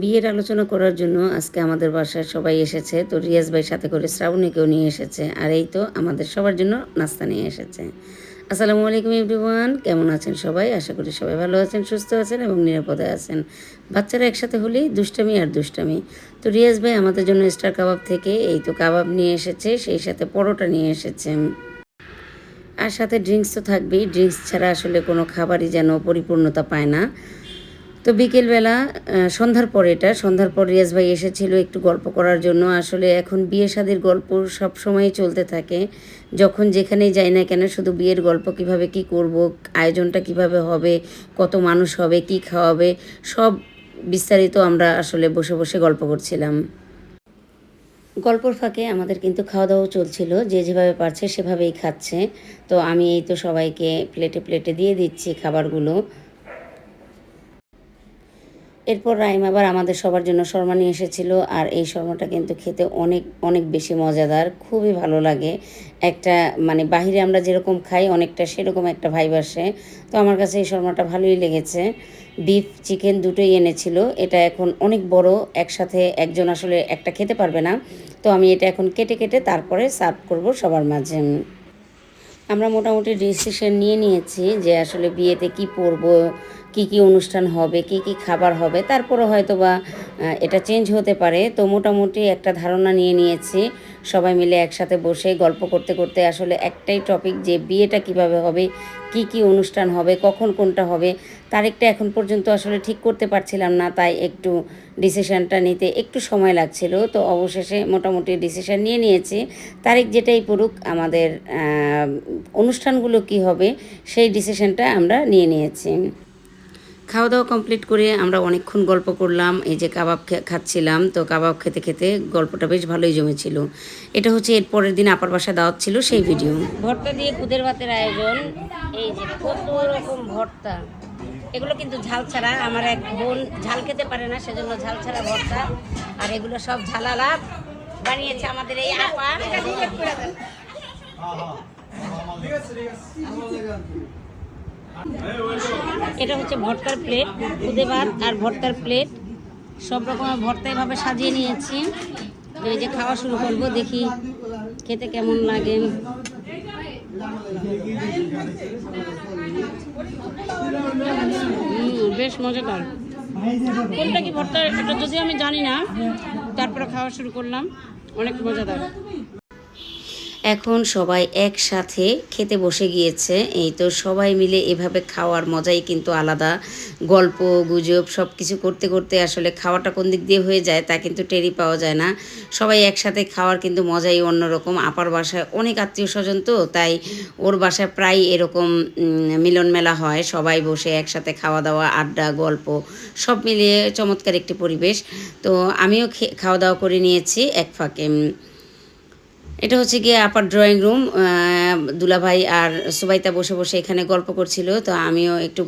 বিয়ের আলোচনা করার জন্য আজকে আমাদের বাসায় সবাই এসেছে। তো রিয়াজ ভাই সাথে করে শ্রাবণীকেও নিয়ে এসেছে আর এই তো আমাদের সবার জন্য নাস্তা নিয়ে এসেছে। আসসালামু আলাইকুম এভরিওয়ান, কেমন আছেন সবাই? আশা করি সবাই ভালো আছেন, সুস্থ আছেন এবং নিরাপদে আছেন। বাচ্চারা একসাথে হলেই দুষ্টামি আর দুষ্টামি। তো রিয়াজ ভাই আমাদের জন্য স্টার কাবাব থেকে এই তো কাবাব নিয়ে এসেছে, সেই সাথে পরোটা নিয়ে এসেছে। আর সাথে ড্রিঙ্কস তো থাকবেই। ড্রিঙ্কস ছাড়া আসলে কোনো খাবারই যেন পরিপূর্ণতা পায় না। তো বিকেলবেলা সন্ধ্যার পর এটা, সন্ধ্যার পর রিয়াজ ভাই এসেছিল একটু গল্প করার জন্য। আসলে এখন বিয়ে শাদির গল্প সব সময় চলতে থাকে। যখন যেখানেই যাই না কেন, শুধু বিয়ের গল্প কীভাবে কি করব, আয়োজনটা কীভাবে হবে, কত মানুষ হবে, কি খাওয়াবে, সব বিস্তারিত আমরা আসলে বসে বসে গল্প করছিলাম। গল্পর ফাঁকে আমাদের কিন্তু খাওয়া দাওয়াও চলছিল, যে যেভাবে পারছে সেভাবেই খাচ্ছে। তো আমি এই তো সবাইকে প্লেটে প্লেটে দিয়ে দিচ্ছি খাবারগুলো। এরপর রাইম আবার আমাদের সবার জন্য শর্মা নিয়ে এসেছিল, আর এই শর্মাটা কিন্তু খেতে অনেক অনেক বেশি মজাদার, খুবই ভালো লাগে। একটা মানে বাহিরে আমরা যেরকম খাই, অনেকটা সেরকম একটা ভাইব আসে। তো আমার কাছে এই শর্মাটা ভালোই লেগেছে। বিফ, চিকেন দুটোই এনেছিল। এটা এখন অনেক বড়, একসাথে একজন আসলে একটা খেতে পারবে না। তো আমি এটা এখন কেটে কেটে তারপরে সার্ভ করব সবার মাঝে। আমরা মোটামুটি ডিসিশন নিয়ে নিয়েছি যে আসলে বিয়েতে কি পরবো, কি কি অনুষ্ঠান হবে, কি কি খাবার হবে। তারপরে হয়তো বা এটা চেঞ্জ হতে পারে। তো মোটামুটি একটা ধারণা নিয়ে নিয়েছি। সবাই মিলে একসাথে বসে গল্প করতে করতে আসলে একটাই টপিক যে বিয়েটা কীভাবে হবে, কি কি অনুষ্ঠান হবে, কখন কোনটা হবে তারিখটা এখন পর্যন্ত আসলে ঠিক করতে পারছিলাম না, তাই একটু ডিসিশানটা নিতে একটু সময় লাগছিল। তো অবশেষে মোটামুটি ডিসিশান নিয়ে নিয়েছি। তারিখ যেটাই পড়ুক, আমাদের অনুষ্ঠানগুলো কি হবে, সেই ডিসিশানটা আমরা নিয়ে নিয়েছি। খাওয়া দাওয়া কমপ্লিট করে আমরা অনেকক্ষণ গল্প করলাম, এই যে কাবাব খাচ্ছিলাম। তো কাবাব খেতে খেতে গল্পটা বেশ ভালোই জমেছিল। এটা হচ্ছে এর পরের দিন আপার বাসা দাওয়াত ছিল সেই ভিডিও। ভর্তা দিয়ে কুদের ভাতের আয়োজন। এই যে কত রকম ভর্তা। এগুলো কিন্তু ঝাল ছাড়া আমার এক বোন ঝাল খেতে পারে না, সেজন্য ঝাল ছাড়া ভর্তা। আর এগুলো সব ঝালালা বানিয়েছে আমাদের এই এটা হচ্ছে ভর্তার প্লেট খুদে ভাত আর ভর্তার প্লেট সব রকমের ভর্তা এভাবে সাজিয়ে নিয়েছি। এই যে খাওয়া শুরু করব, দেখি খেতে কেমন লাগে। বেশ মজাদার। কোনটা কি ভর্তা, এটা যদি আমি জানি না, তারপরে খাওয়া শুরু করলাম, অনেক মজাদার। এখন সবাই একসাথে খেতে বসে গিয়েছে। এই তো সবাই মিলে এভাবে খাওয়ার মজাই কিন্তু আলাদা। গল্প, গুজব সব কিছু করতে করতে আসলে খাওয়াটা কোন দিক দিয়ে হয়ে যায় তা কিন্তু টেরি পাওয়া যায় না। সবাই একসাথে খাওয়ার কিন্তু মজাই অন্যরকম। আপার বাসায় অনেক আত্মীয় স্বজন তো, তাই ওর বাসায় প্রায় এরকম মিলন মেলা হয়। সবাই বসে একসাথে খাওয়া দাওয়া আড্ডা, গল্প সব মিলিয়ে চমৎকার একটি পরিবেশ। তো আমিও খাওয়া দাওয়া করে নিয়েছি এক ফাঁকে এটা হচ্ছে গিয়ে আপার ড্রয়িং রুম দুলাভাই আর সুবাইতা বসে বসে এখানে গল্প করছিল, তো আমিও একটু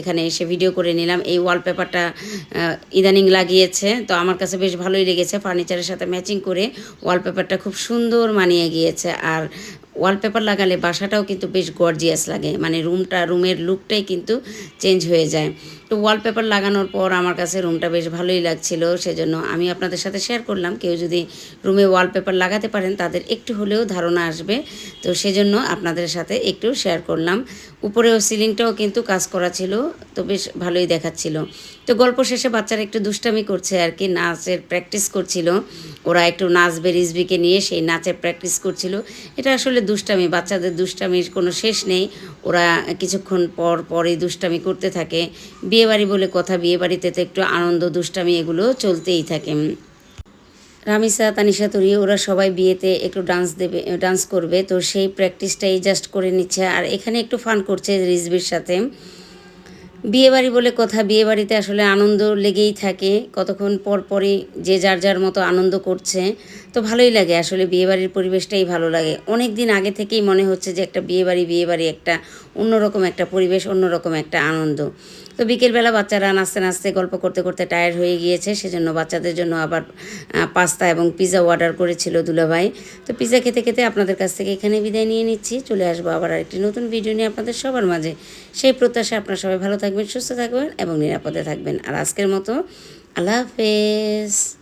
এখানে এসে ভিডিও করে নিলাম। এই ওয়ালপেপারটা ইদানিং লাগিয়েছে, তো আমার কাছে বেশ ভালোই লেগেছে। ফার্নিচারের সাথে ম্যাচিং করে ওয়ালপেপারটা খুব সুন্দর মানিয়ে গিয়েছে। আর ওয়ালপেপার লাগালে বাসাটাও কিন্তু বেশ গর্জিয়াস লাগে। মানে রুমটা রুমের লুকটাই কিন্তু চেঞ্জ হয়ে যায়। তো ওয়ালপেপার লাগানোর পর আমার কাছে রুমটা বেশ ভালোই লাগছিল, সেজন্য আমি আপনাদের সাথে শেয়ার করলাম। কেউ যদি রুমে ওয়ালপেপার লাগাতে পারেন, তাদের একটু হলেও ধারণা আসবে। তো সেজন্য আপনাদের সাথে একটু শেয়ার করলাম। উপরেও সিলিংটাও কিন্তু কাজ করা ছিল, তো বেশ ভালোই দেখাচ্ছিল। তো গল্প শেষে বাচ্চারা একটু দুষ্টামি করছে আর কি, নাচের প্র্যাকটিস করছিল। ওরা একটু নাচবে রিজবিকে নিয়ে সেই নাচের প্র্যাকটিস করছিল। এটা আসলে দুষ্টামি, বাচ্চাদের দুষ্টামির কোনো শেষ নেই। ওরা কিছুক্ষণ পর পরই দুষ্টামি করতে থাকে। বিয়েবাড়ি বলে কথা, বিয়েবাড়িতে তো একটু আনন্দ, দুষ্টামি এগুলো চলতেই থাকে। রামিসা তানিশা তরি ওরা সবাই বিয়েতে একটু ডান্স দেবে ডান্স করবে। তো সেই প্র্যাকটিসটাই জাস্ট করে নিচ্ছে। আর এখানে একটু ফান করছে রিজবির সাথে। বিয়েবাড়ি বলে কথা, বিয়েবাড়িতে আসলে আনন্দ লেগেই থাকে। কতক্ষণ পর পরই যে যার যার মতো আনন্দ করছে। তো ভালোই লাগে আসলে বিয়েবাড়ির পরিবেশটাই ভালো লাগে। অনেক দিন আগে থেকেই মনে হচ্ছে যে একটা বিয়েবাড়ি বিয়েবাড়ি একটা অন্যরকম একটা পরিবেশ, অন্যরকম একটা আনন্দ। তো বিকেলবেলা বাচ্চারা নাচতে নাচতে, গল্প করতে করতে টায়ার্ড হয়ে গিয়েছে। সেজন্য বাচ্চাদের জন্য আবার পাস্তা এবং পিৎজা অর্ডার করেছিল দুলাভাই। তো পিৎজা খেতে খেতে আপনাদের কাছ থেকে এখানে বিদায় নিয়ে নিচ্ছি। চলে আসব আবার আরেকটি নতুন ভিডিও নিয়ে আপনাদের সবার মাঝে। সেই প্রত্যাশা আপনারা সবাই ভালো থাকবেন, সুস্থ থাকবেন এবং নিরাপদে থাকবেন। আর আজকের মতো আল্লাহ হাফেজ।